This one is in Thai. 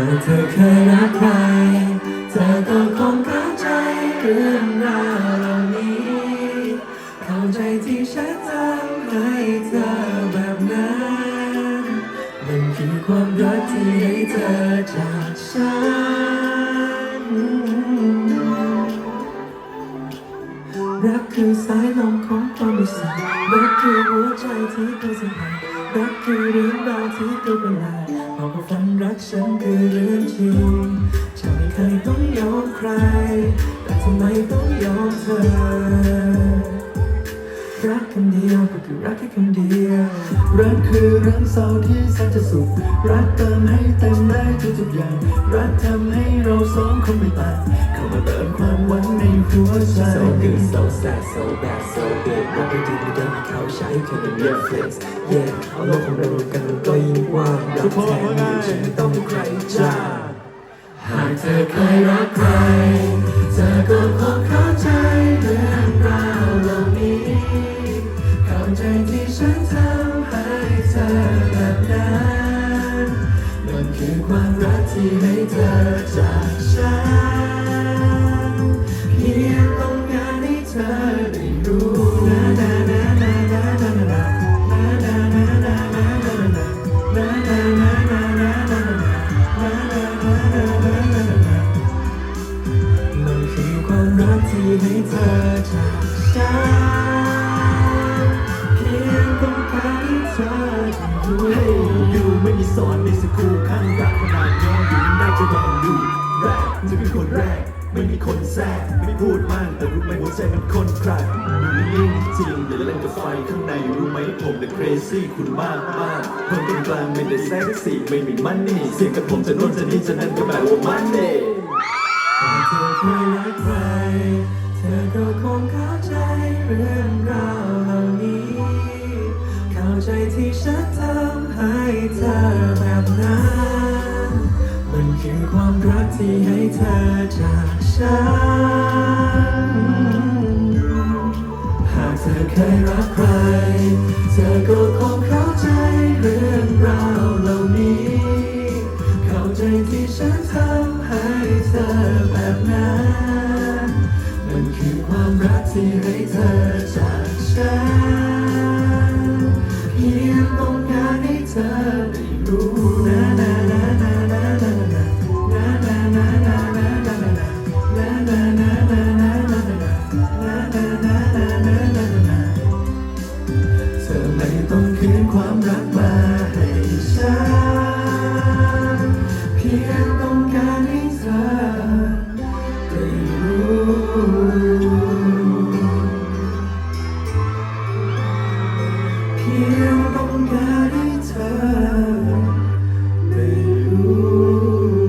ากเธอเคยรักใคร เธอก็คงเข้าใจเรื่องราวเหล่านี้ เข้าใจที่ฉันทำให้เธอแบบนั้นมันคือความรักที่ให้เธอจากฉันรักคือสาย คือหัวใจที่เธอสัมผัสรักคือเรื่องราวที่เธอเป็นลายบอกว่าฝันรักฉันคือเรื่องจริงจะไม่เคยต้องยอมใคร แต่ทำไมต้องยอมเธอ รักคำเดียวก็คือรักแค่คำเดียว รักคือเรื่องเศร้าที่แสนจะสุข รักเติมให้เต็มได้ทุกๆอย่าง รักทำให้เราสองคนไม่ต่างเข้ามาเติมความหวังในหัวใจ So good so sad so bad so big รักไม่ดีไม่ได้ให้เขาใช้แค่เป็น Netflix yeah เอาโลกของเรารวมกันมันก็ยิ่งกว้างรักแท้ไม่ฉันไม่ต้องมีใครจ้าหากเธอ คือความรักที่ให้เธอจากฉันเพียงต้องการให้เธอได้รู้นะนะนะนะนะนะนะนะนะนะนะนะนะนะนะนะนะนะนะมันคือความรักที่ให้เธอจากฉัน ต้องการเธอด้รู้อยู่ไม่มีสอนในสกูข้างรักขนาดย้อนอยู่ได้จะลองดูแรกจะเป็นคนแรก ไม่มีคนแทรกไม่พูดมากแต่รู้ไหมหัวใจมันคนใครอยู่นิ่งจริงอย่าเล่นกับไฟข้างในรู้ไหมผมแต่ crazy คุณมากมากคนตรงกลางไม่ได้แทรกสีไม่มีมันนี่เสียงกับผมจะโน่นจะนี่จะนั่นก็แปลว่ามันเน่เธอเคยรักใครเธอก็คงเข้าใจเรื่อง ใจที่ฉันทำให้เธอแบบนั้น มันคือความรักที่ให้เธอจากฉัน หากเธอเคยรักใคร พียงต้องการให้เธอได้รู้